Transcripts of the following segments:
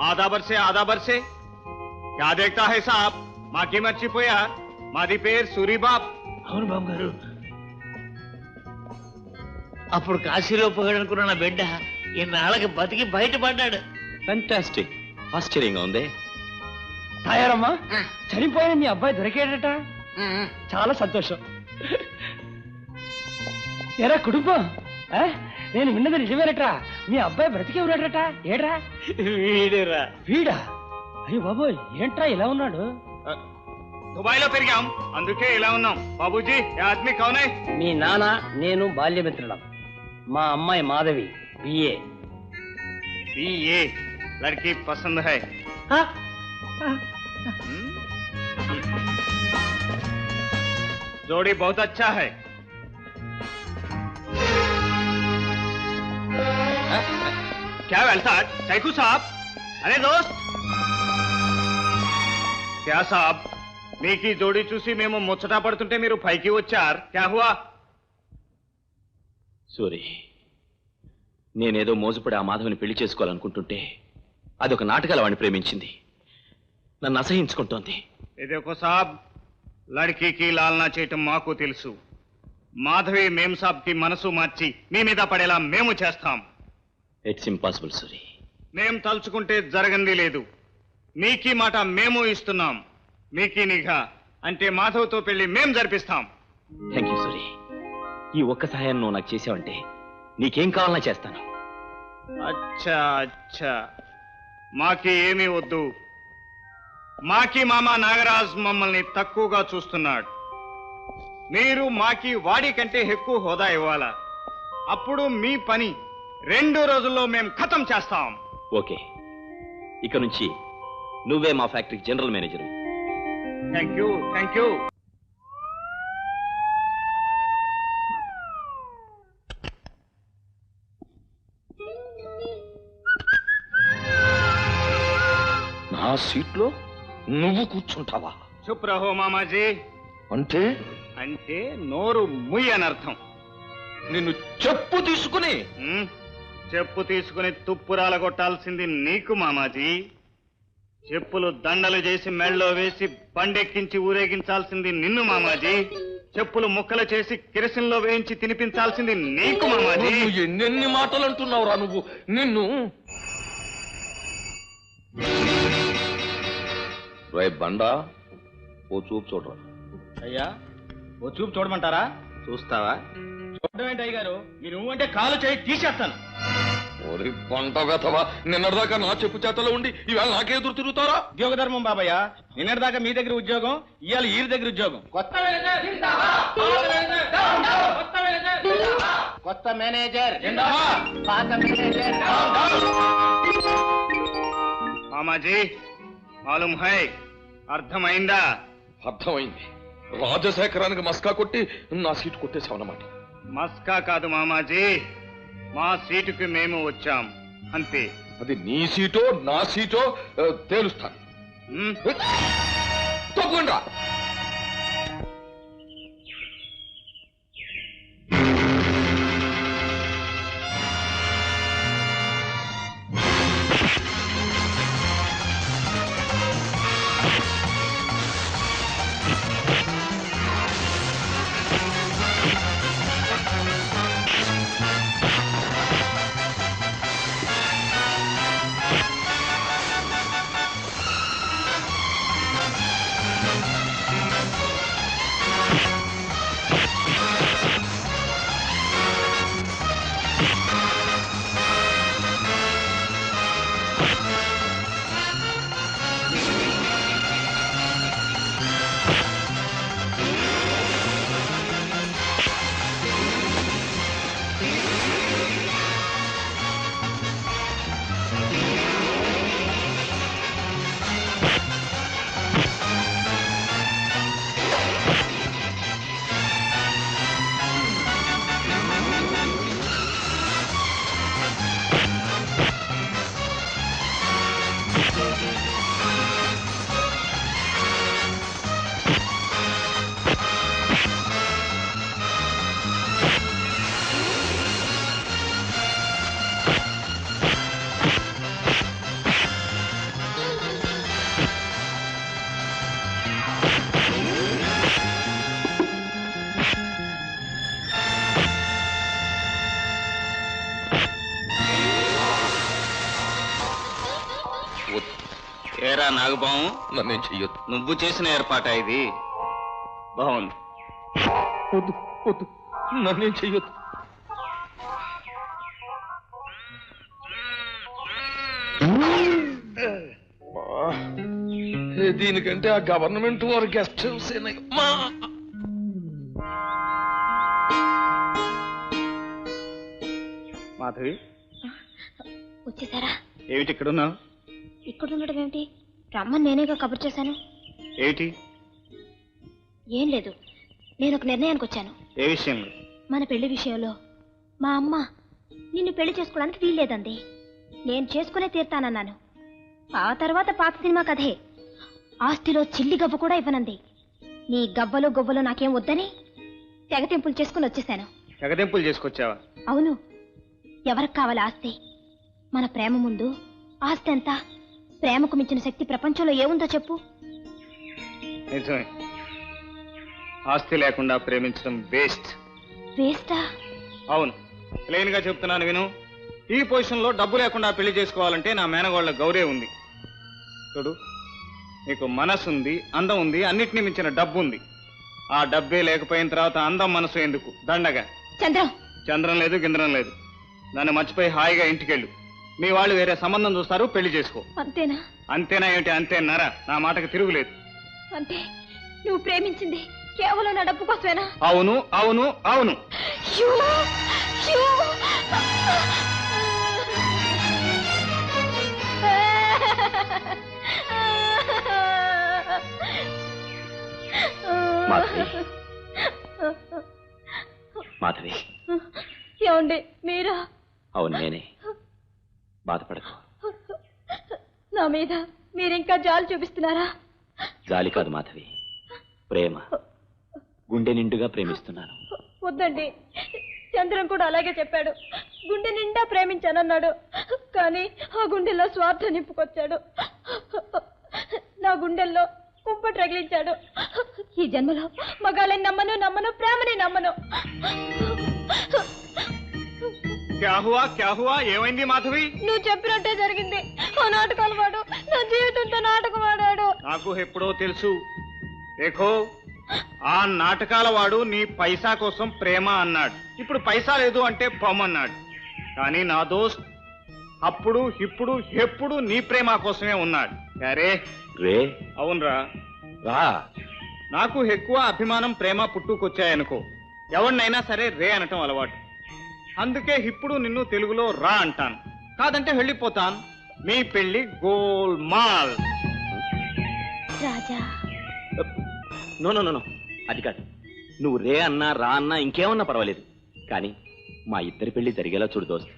ఆదా బర్సే ఆదా బర్సే క్యా దేక్తా హై సాబ్ మాకి మర్చిపోయా మాది పేరు సూరిబాబ్ అవును బాబు గారు అప్పుడు కాశీలో పోయాడనుకున్న నా బిడ్డ? ఇన్నాళ్ళకి బతికి బయటపడ్డాడు. ఫెంటాస్టిక్ ఆశ్చర్యంగా ఉంది. తాయారమ్మా చనిపోయిన మీ అబ్బాయి దొరికాడట? చాలా సంతోషం. ఎరా కుటుంబం నేను విన్నది నిజమేనట్రా మీ అబ్బాయి బ్రతికే ఉన్నాడట ఏడ్రా వీడురా వీడా అయ్యో బాబోయ్ ఏంట్రా ఇలా ఉన్నాడు దుబాయ్ లో పెరిగాం అందుకే ఇలా ఉన్నాం బాబూజీ ఏ ఆద్మీ కౌన్ హై మీ నాన్న నేను బాల్యమిత్రులం మా అమ్మాయి మాధవి బిఏ बी ये लड़की पसंद है हम्म? जोड़ी बहुत अच्छा है क्या वेलसाट सैकू साहब अरे दोस्त क्या साहब మీకు ఈ జోడీ చూసి మేము ముచ్చట పడుతుంటే మీరు పైకి వచ్చారు క్యా హువా సూరి నేనేదో మోజుపడి ఆ మాధవిని పెళ్లి చేసుకోవాలనుకుంటుంటే అదొక నాటకాల వాడిని ప్రేమించింది నన్ను అసహించుకుంటోంది ఇదొక సాబ్ లడ్కీకి లాలనా చేయటం మాకు తెలుసు మాధవి మేం సాబ్కి మనసు మార్చి మీ మీద పడేలా మేము చేస్తాం ఇట్స్ ఇంపాసిబుల్ సూరి మేం తలుచుకుంటే జరగంది లేదు. మీకీ మాట మేము ఇస్తున్నాం. మీకీ నిఘా. అంటే మాధవ్తో పెళ్ళి మేం జరిపిస్తాం. థ్యాంక్ యూ సూరి ఈ ఒక్క సహాయం నువ్వు నాకు చేసావంటే నీకేం కావాలన్నా చేస్తాను. అచ్చా అచ్చా. మాకి ఏమీ వద్దు. మాకి మామ నాగరాజ్ మమ్మల్ని తక్కువగా చూస్తున్నాడు. మీరు మాకి వాడి కంటే ఎక్కువ హోదా ఇవ్వాలా? అప్పుడు మీ పని రెండు రోజుల్లో మేము ఖతం చేస్తాం. ఓకే. ఇక నుంచి నువ్వే మా ఫ్యాక్టరీకి general manager. Thank you thank you నా సీట్లో నువ్వు కూర్చుంటావా? చుప్ రహో మామాజీ. అంటే? అంటే నోరు ముయ్ అని అర్థం నిన్ను చెప్పు తీసుకుని ఉమ్, చెప్పు తీసుకుని తుప్పురాల కొట్టాల్సింది నీకు మామాజీ. చెప్పులు దండలు చేసి మెళ్ళలో వేసి బండెక్కించి ఊరేగించాల్సింది నిన్ను మామాజీ. చెప్పులు ముక్కలు చేసి కిరసంలో వేయించి తినిపించాల్సింది నీకు మామాజీ. నువ్వు ఎన్నెన్ని మాటలు అంటున్నావురా నువ్వు? నిన్ను? రే బండా. ఓ చూపు చూడరా. అయ్యా ఓ చూపు చూడమంటారా? చూస్తావా? చూడడం ఏంటి అయ్యగారు? మీరు అంటే కాలు చేయి తీసేస్తాను. ఓరి పంట వెతవా నిన్నటిదాకా నా చెప్పు చేతలో ఉండి ఇవాళ నాకే ఎదురు తిరుగుతారా? ఉద్యోగ ధర్మం బాబయ్య నిన్నటిదాకా మీ దగ్గర ఉద్యోగం ఇవాళ ఈ దగ్గర ఉద్యోగం. కొత్త కొత్త మేనేజర్ పాత మేనేజర్. మామాజీ మాలూమ్ హై అర్థమైందా? అర్థమైంది. రాజశేఖరానికి మస్కా కొట్టి నా సీటు కొట్టేశావన్నమాట. మస్కా కాదు మామాజీ మా సీటుకి మేము వచ్చాం. అంతే. అది నీ సీటో నా సీటో తేలుస్తాను. తప్పకుండా ఏరా నాగబాము నన్నేం చెయ్యొద్దు. నువ్వు చేసిన ఏర్పాట ఇది? బాగుంది. వద్దు వద్దు. నన్నేం చెయ్యొద్దు. దీనికంటే ఆ గవర్నమెంట్ వారు గెస్ట్ హౌస్ మాధవి వచ్చేసారా? ఏమిటి ఇక్కడ ఉన్నావు ఇక్కడ ఉండడం ఏమిటి? రమ్మని నేనేగా కబుర్ చేశాను? ఏమిటి ఏం లేదు. నేను ఒక నిర్ణయానికి వచ్చాను. ఏ విషయంలో? మన పెళ్ళి విషయంలో. మా అమ్మ నిన్ను పెళ్ళి చేసుకోవడానికి వీల్లేదండి నేను చేసుకునే తీర్తానన్నాను. ఆ తర్వాత పాత సినిమా కథే. ఆస్తిలో చిల్లి గవ్వ కూడా ఇవ్వనంది. నీ గవ్వలు గొవ్వలు నాకేం వద్దని తెగతింపులు చేసుకుని వచ్చేసాను తెగదెంపులు చేసుకొచ్చావా? అవును. ఎవరికి కావాలి ఆస్తి? మన ప్రేమ ముందు. ఆస్తి ఎంత? ప్రేమకు మించిన శక్తి ప్రపంచంలో ఏముందో చెప్పు. నిజమే. ఆస్తి లేకుండా ప్రేమించడం వేస్ట్. వేస్టా? అవును. ప్లెయిన్గా చెప్తున్నాను విను. ఈ పొజిషన్లో డబ్బు లేకుండా పెళ్ళి చేసుకోవాలంటే నా మేనగోళ్ళ గౌరే ఉంది. చూడు నీకు మనసు ఉంది అందం ఉంది అన్నిటినీ మించిన డబ్బు ఉంది. ఆ డబ్బే లేకపోయిన తర్వాత అందం మనసు ఎందుకు? దండగా. చంద్రం. చంద్రం లేదు గింద్రం లేదు. నన్ను మర్చిపోయి హాయిగా ఇంటికెళ్ళు. మీ వాళ్ళు వేరే సంబంధం చూస్తారు పెళ్ళి చేసుకో. అంతేనా? అంతేనా ఏమిటి? అంతేనారా నా మాటకి తిరుగులేదు. అంటే నువ్వు ప్రేమించింది కేవలం నా డబ్బు కోసమేనా? అవును అవును అవును! మాధవి. మాధవి. ఏమండి మీరా? అవును నేనే. బాధపడకు. నా మీద మీరింకా జాలి చూపిస్తున్నారా? జాలి కాదు మాధవి. ప్రేమ. గుండె నిండుగా ప్రేమిస్తున్నాను. వద్దండి. చంద్రం కూడా అలాగే చెప్పాడు. గుండె నిండా ప్రేమించానన్నాడు. కానీ ఆ గుండెల్లో స్వార్థం నింపుకొచ్చాడు. నా గుండెల్లో కుంపటి రగిలించాడు. ఈ జన్మలో మగాళ్ళని నమ్మను నమ్మను ప్రేమని నమ్మను. క్యా హువా క్యా హువా? ఏమైంది మాధవి? నువ్వు చెప్పినట్టే జరిగింది. ఆ నాటకాలు వాడు. నా జీవితంతో నాటకం ఆడాడు. నాకు ఎప్పుడో తెలుసు. దేఖో ఆ నాటకాల వాడు నీ పైసా కోసం ప్రేమ అన్నాడు. ఇప్పుడు పైసా లేదు అంటే పొమ్మన్నాడు కానీ నా దోస్త్ అప్పుడు ఇప్పుడు ఎప్పుడు నీ ప్రేమ కోసమే ఉన్నాడు. అరే రే? అవునరా. రా. నాకు ఎక్కువ అభిమానం ప్రేమ పుట్టుకొచ్చాయనుకో. ఎవరినైనా సరే రే అనటం అలవాటు. అందుకే ఇప్పుడు నిన్ను తెలుగులో రా అంటాను. కాదంటే వెళ్ళిపోతాను. మీ పెళ్ళి golmaal. Raja. No no no no. అది కాదు. నువ్వు రే అన్నా రా అన్నా ఇంకేమన్నా పర్వాలేదు. కానీ మా ఇద్దరి పెళ్ళి జరిగేలా చూడు దోస్త్.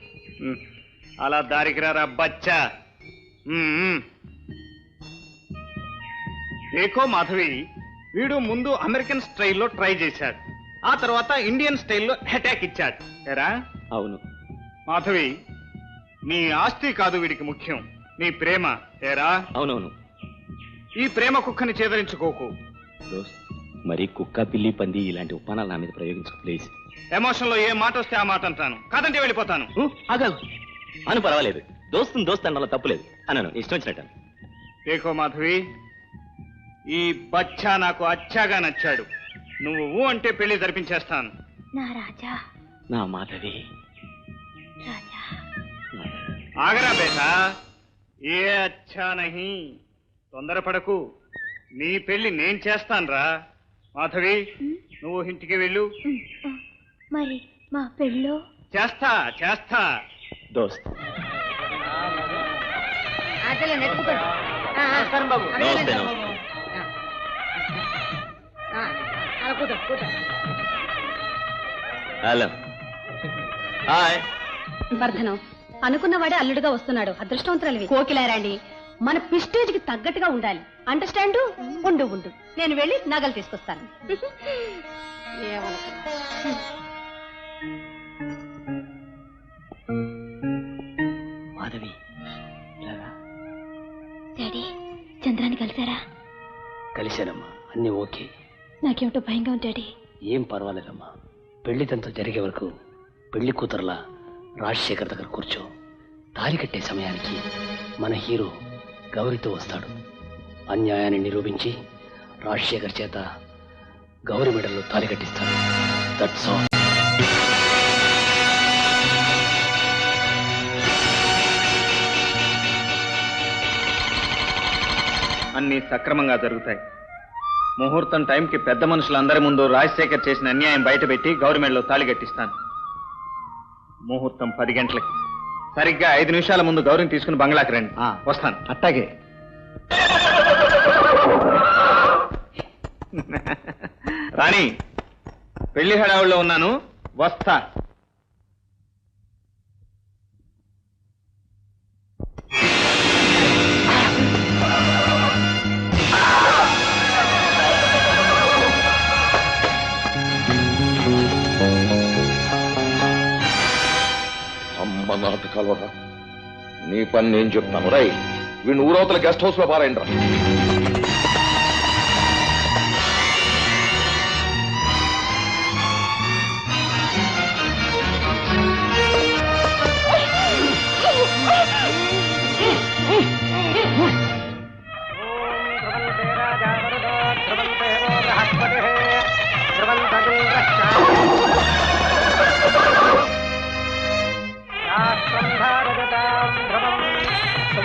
ఉమ్, అలా దారికి రారా బచ్చా. దేఖో మాధవి వీడు ముందు అమెరికన్ స్టైల్లో ట్రై చేశాడు. ఆ తర్వాత ఇండియన్ స్టైల్లో అటాక్ ఇచ్చాడు. ఏరా? అవును. మాధవి నీ ఆస్తి కాదు వీడికి ముఖ్యం. నీ ప్రేమ ఏరా? అవునవును. ఈ ప్రేమ కుక్కని చేదరించుకోకు. దోస్త్ మరి కుక్క పిల్లి పంది ఇలాంటి ఉపానాలు నా మీద ప్రయోగించు ప్లీజ్. ఎమోషన్లో ఏ మాట వస్తే ఆ మాట అంటాను. కాదంటే వెళ్ళిపోతాను. ఆగాగు అను పర్వాలేదు. దోస్తుని దోస్తు అన్నలో తప్పులేదు. అన్నాను ఇష్టం వచ్చినట్టు. దేఖో మాధవి ఈ బచ్చా నాకు అచ్చాగా నచ్చాడు. నువ్వు ఊ అంటే పెళ్ళి జరిపించేస్తాను. నా రాజా నా మాధవి. రాజా. ఆగరా బేటా. ఏ అచ్చా నహి తొందరపడకు. నీ పెళ్ళి నేను చేస్తానురా. మాధవి నువ్వు ఇంటికి వెళ్ళు. మరి మా పెళ్ళో? చేస్తా చేస్తా. దోస్త్. నమస్కారం బాబు నమస్తే నమస్తే. హలో. హాయ్. వర్ధనం అనుకున్నవాడే అల్లుడుగా వస్తున్నాడు. అదృష్టవంతురాలివి. కోకిలారాండి మన పిస్టేజ్కి తగ్గట్టుగా ఉండాలి. అండర్స్టాండ్? ఉండు ఉండు. నేను వెళ్ళి నగలు తీసుకొస్తాను. మాధవి డాడీ చంద్రాన్ని కలిసారా కలిశానమ్మా. అన్ని ఓకే. నాకేమిటో భయంగా ఉంది డాడీ. ఏం పర్వాలేదమ్మా. పెళ్ళి తంతు జరిగే వరకు పెళ్ళి కూతురులా రాజశేఖర్ దగ్గర కూర్చో. తాలి కట్టే సమయానికి మన హీరో గౌరితో వస్తాడు. అన్యాయాన్ని నిరూపించి రాజశేఖర్ చేత గౌరి మెడల్లో తాలి కట్టిస్తాడు. దట్స్ ఆల్ అన్ని సక్రమంగా జరుగుతాయి. ముహూర్తం టైంకి పెద్ద మనుషులందరి ముందు రాజశేఖర్ చేసిన అన్యాయం బయటపెట్టి గవర్నమెంట్లో తాళి కట్టిస్తాను. ముహూర్తం పది గంటలకి. సరిగ్గా ఐదు నిమిషాల ముందు గౌరిని తీసుకుని బంగ్లాకి రండి. వస్తాను. అట్టాగే. రాణి పెళ్ళి హడావుల్లో ఉన్నాను. వస్తా. అమ్మ నాటకాలు నీ పని నేను చెప్తాను. రై వీడిని ఊరవతల గెస్ట్ హౌస్లో పారాయండి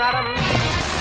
రాణి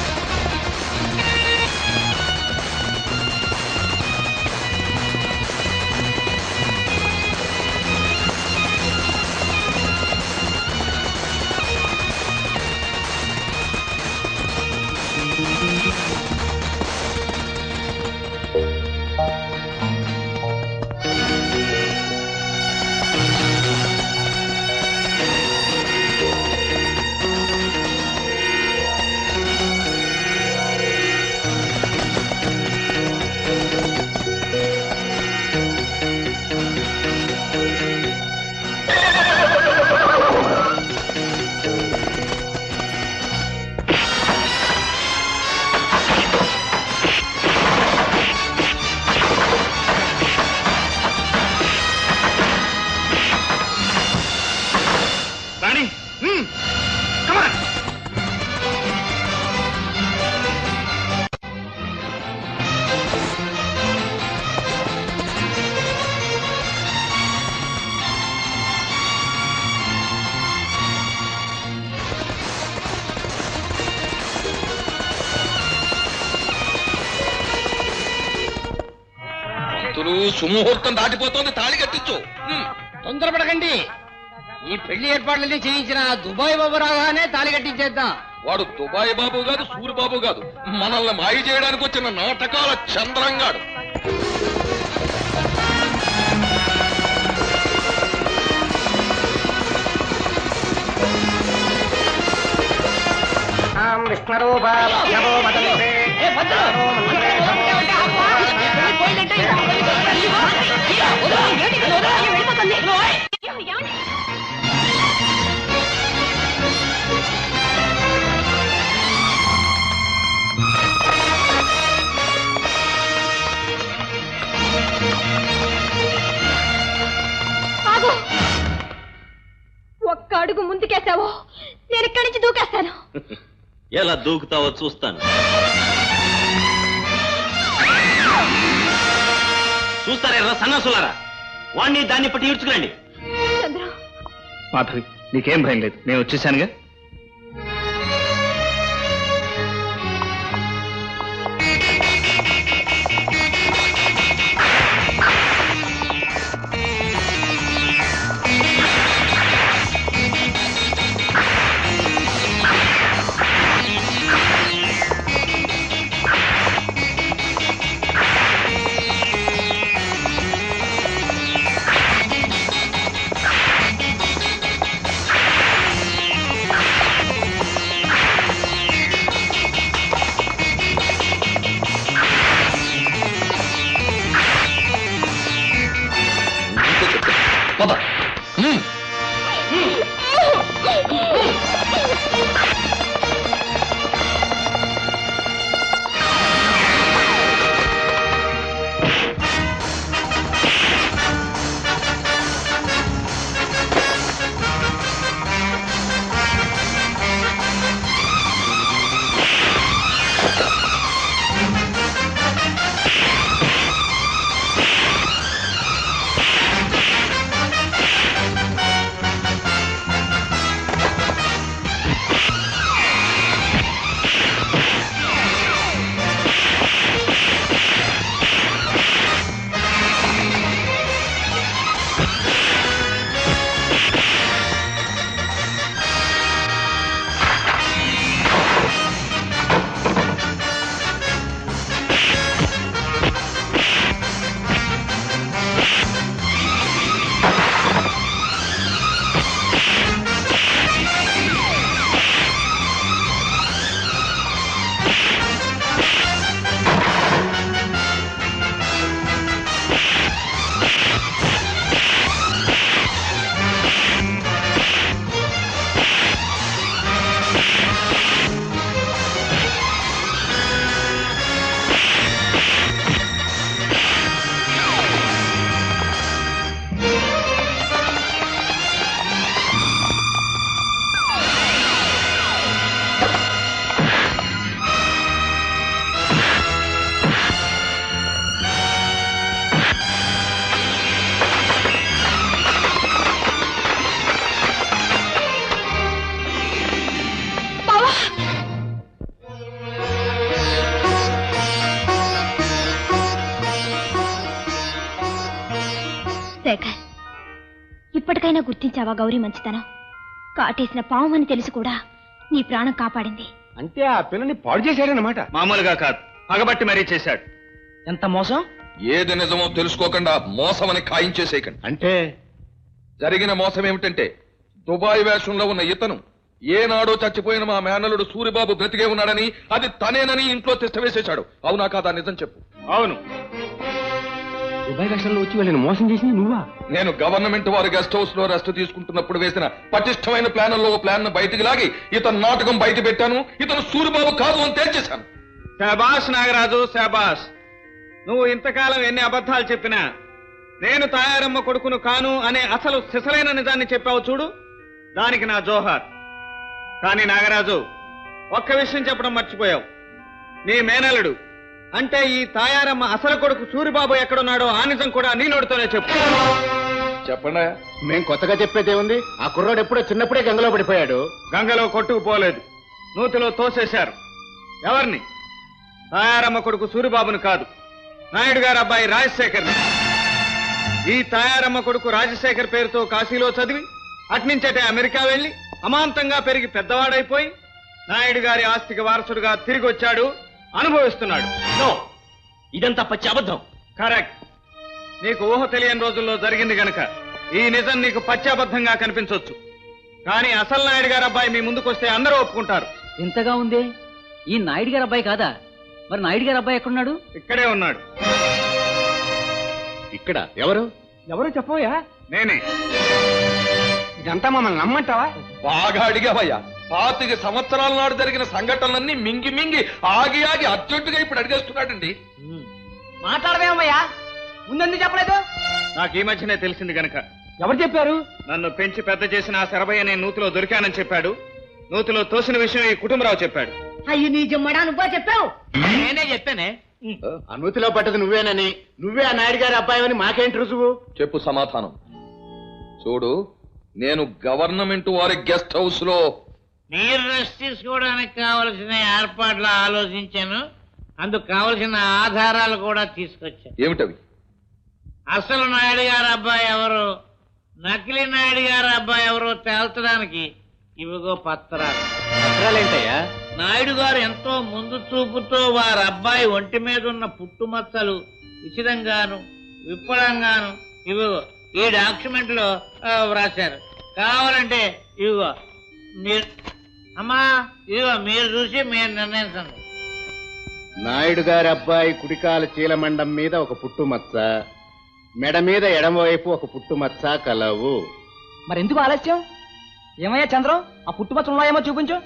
సుముహూర్తం దాటిపోతోంది తాళి కట్టించు. తొందరపడకండి. ఈ పెళ్ళి ఏర్పాట్లన్నీ చేయించిన దుబాయ్ బాబు రాగానే తాలి కట్టించేద్దాం. వాడు దుబాయ్ బాబు కాదు సూరి బాబు కాదు. మనల్ని మాయ చేయడానికి వచ్చిన నాటకాల చంద్రంగాడు. ఆగు ఎలా దూకుతావో చూస్తాను. చూస్తారా సన్నాసులారా? వాణ్ణి దాన్ని పట్టి ఈడ్చుకురండి. మాధవి నీకేం భయం లేదు. నేను వచ్చేసానుగా. గుర్తించావా గౌరీ మంచితనం? కాటేసిన పావమని తెలిసి కూడా నీ ప్రాణం కాపాడింది. అంటే ఆ పిల్లని పాడు చేశాడనమాట మామూలుగా కాదు. పగబట్టి మరీ చేశాడు. ఎంత మోసం? ఏది నిజమో తెలుసుకోకుండా మోసమని ఖాయించేసేయకండి అంటే? జరిగిన మోసం ఏమిటంటే దుబాయ్ వేషంలో ఉన్న ఇతను ఏనాడో చచ్చిపోయిన మా మేనలుడు సూరిబాబు బ్రతికే ఉన్నాడని అది తనేనని ఇంట్లో తిష్టవేసేశాడు. అవునా కాదా? నిజం చెప్పు. అవును. దుబాయ్ రాష్ట్రంలో వచ్చి వీళ్ళని మోసం చేసింది నువ్వా? నేను గవర్నమెంట్ వారి గెస్ట్ హౌస్లో రెస్ట్ తీసుకుంటున్నప్పుడు వేసిన పటిష్టమైన ప్లాన్లో ఓ ప్లాన్ బయటికి లాగి ఇతను నాటకం బయట పెట్టాను ఇతను సూరిబాబు కాదు అని తేల్చేశాను. శాబాష్ నాగరాజు శాబాష్. నువ్వు ఇంతకాలం ఎన్ని అబద్ధాలు చెప్పినా నేను తాయారమ్మ కొడుకును కాను అనే అసలు సిసలైన నిజాన్ని చెప్పావు చూడు దానికి నా జోహార్. కానీ నాగరాజు ఒక్క విషయం చెప్పడం మర్చిపోయావు. నీ మేనలుడు అంటే ఈ తాయారమ్మ అసలు కొడుకు సూరిబాబు ఎక్కడున్నాడో ఆ నిజం కూడా నీ నోటితోనే చెప్పు. చెప్పండి. మేం కొత్తగా చెప్పేదే ఉంది ఆ కుర్రాడు ఎప్పుడో చిన్నప్పుడే గంగలో పడిపోయాడు. గంగలో కొట్టుకుపోలేదు నూతిలో తోసేశారు. ఎవరిని? తాయారమ్మ కొడుకు సూరిబాబును కాదు. నాయుడు గారు అబ్బాయి రాజశేఖర్ని. ఈ తాయారమ్మ కొడుకు రాజశేఖర్ పేరుతో కాశీలో చదివి అట్నుంచటే అమెరికా వెళ్ళి అమాంతంగా పెరిగి పెద్దవాడైపోయి నాయుడు గారి ఆస్తికి వారసుడుగా తిరిగి వచ్చాడు అనుభవిస్తున్నాడు. నో. ఇదంతా పచ్చి అబద్ధం. కరెక్ట్. నీకు ఊహ తెలియని రోజుల్లో జరిగింది గనక ఈ నిజం నీకు పచ్చాబద్ధంగా కనిపించవచ్చు కానీ అసలు నాయుడు గారు అబ్బాయి మీ ముందుకొస్తే అందరూ ఒప్పుకుంటారు. ఇంతగా ఉందే? ఈ నాయుడు గారి అబ్బాయి కాదా? మరి నాయుడు గారి అబ్బాయి ఎక్కడున్నాడు? ఇక్కడే ఉన్నాడు. ఇక్కడ. ఎవరు? ఎవరు చెప్పవయ్యా? నేనే. ఇదంతా మమ్మల్ని నమ్మంటావా? బాగా అడిగావయ్యా. పాతిక సంవత్సరాల నాడు జరిగిన సంఘటనలన్నీ మింగి మింగి ఆగి ఆగి అర్జెంటుగా ఇప్పుడు అడిగేస్తున్నాడండి. మాట్లాడవేమయ్యా? ముందెందుకు చెప్పలేదు? నాకు ఈ మధ్యనే తెలిసింది గనక. ఎవరు చెప్పారు? నన్ను పెంచి పెద్ద చేసిన ఆ శరభయ్య నేను నూతిలో దొరికానని చెప్పాడు. నూతిలో తోసిన విషయం ఈ కుటుంబరావు చెప్పాడు. అయ్యి నీ జమ్మడా నువ్వా చెప్పావు? నేనే చెప్పానే. అనుమతిలో పట్టదు నువ్వేనని. నువ్వే ఆ నాయుడు గారి అబ్బాయి మాకేంటి రుజువు? చెప్పు సమాధానం. చూడు నేను గవర్నమెంట్ వారి గెస్ట్ హౌస్లో మీరు రెస్ట్ తీసుకోవడానికి కావలసిన ఏర్పాట్లు ఆలోచించాను. అందుకు కావలసిన ఆధారాలు కూడా తీసుకొచ్చాను. ఏమిటవి? అసలు నాయుడు గారి అబ్బాయి ఎవరు? నకిలీ నాయుడు గారి అబ్బాయి ఎవరో తేల్చడానికి ఇవిగో పత్రాలు. పత్రాలేంటయ్యా? నాయుడు గారు ఎంతో ముందు చూపుతో వారి అబ్బాయి ఒంటి మీద ఉన్న పుట్టుమచ్చలు విచిరంగాను విప్పడంగాను ఇవిగో ఈ డాక్యుమెంట్లో వ్రాశారు. కావాలంటే ఇవిగో మీరు అమ్మా ఇదిగో మీరు చూసి మీరు నిర్ణయించండి. నాయుడు గారి అబ్బాయి కుడికాల చీలమండం మీద ఒక పుట్టుమచ్చ మెడ మీద ఎడమవైపు ఒక పుట్టుమచ్చ కలవు. మరి ఎందుకు ఆలస్యం? ఏమయ్యా చంద్రం? ఆ పుట్టుమచ్చ ఉన్నాయేమో చూపించు.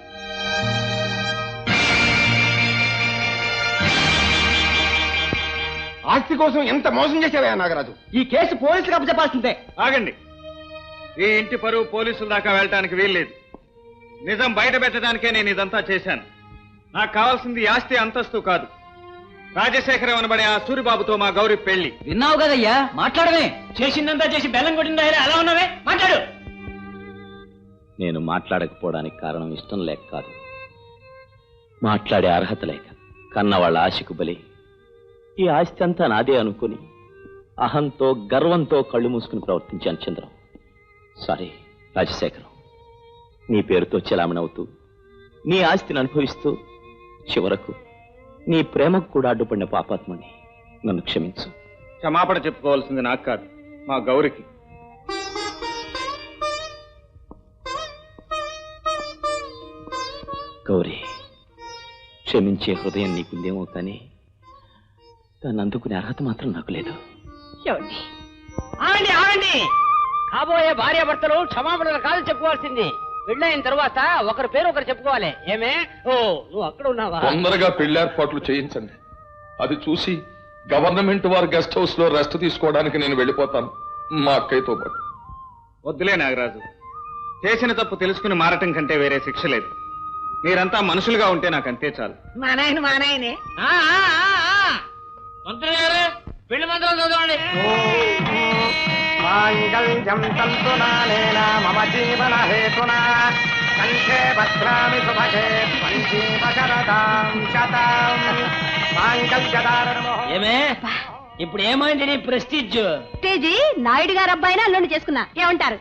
ఆస్తి కోసం ఎంత మోసం చేశావా నాగరాజు? ఈ కేసు పోలీసులకు అప్పచెప్పాల్సిందే. ఆగండి. ఈ ఇంటి పరువు పోలీసుల దాకా వెళ్ళటానికి వీల్లేదు. నిజం బయట పెట్టడానికే నేను ఇదంతా చేశాను. నాకు కావాల్సింది ఆస్తి అంతస్తు కాదు. రాజశేఖరం అనబడే ఆ సూరిబాబుతో మా గౌరి పెళ్ళి విన్నావు కదయ్యా? మాట్లాడమే. చేసిందంతా చేసి బెల్లం కొట్టిందా అలా ఉన్నావే? మాట్లాడు. నేను మాట్లాడకపోవడానికి కారణం ఇష్టం లేక కాదు. మాట్లాడే అర్హత లేక. కన్న వాళ్ళ ఆశకు బలి. ఈ ఆస్తి అంతా నాదే అనుకుని అహంతో గర్వంతో కళ్ళు మూసుకుని ప్రవర్తించాను చంద్రం. సారీ రాజశేఖరం. నీ పేరుతో చెలామణవుతూ నీ ఆస్తిని అనుభవిస్తూ చివరకు నీ ప్రేమకు కూడా అడ్డుపడిన పాపాత్మని నన్ను క్షమించు. క్షమాపణ చెప్పుకోవాల్సింది నాకు కాదు మా గౌరికి. గౌరీ క్షమించే హృదయం నీకుందేమో కానీ దాన్ని అందుకునే అర్హత మాత్రం నాకు లేదు. ఆగండి ఆగండి! కాబోయే భార్య భర్తలు క్షమాపణలు కాదు చెప్పుకోవాల్సింది. పెళ్ళైన తర్వాత ఒకరి పేరు ఒకరు చెప్పుకోవాలి. ఏమే? ఓ నువ్వు అక్కడ ఉన్నావా? తొందరగా పెళ్ళి ఏర్పాట్లు చేయించండి. అది చూసి గవర్నమెంట్ వారి గెస్ట్ హౌస్లో రెస్ట్ తీసుకోవడానికి నేను వెళ్ళిపోతాను. మా అక్కయ్యతో పాటు. వద్దులే నాగరాజు. చేసిన తప్పు తెలుసుకుని మారటం కంటే వేరే శిక్ష లేదు. మీరంతా మనుషులుగా ఉంటే నాకు అంతే చాలు. మా నాయన మా నాయనే ఆ, ఆ, ఆ, ఆ. మంత్రి గారు పెళ్ళి మంత్రాలు చదవండి. మాంగళ్యం తంతునానేన మమ జీవన హేతునా కంఠే భద్రామి మాంగళ్యదారణమో ఏమే? ఇప్పుడు ఏమైంది నీ ప్రెస్టీజ్? తేజీ నాయుడు గారు అబ్బాయిని అల్లుని చేసుకున్నా. ఏమంటారు?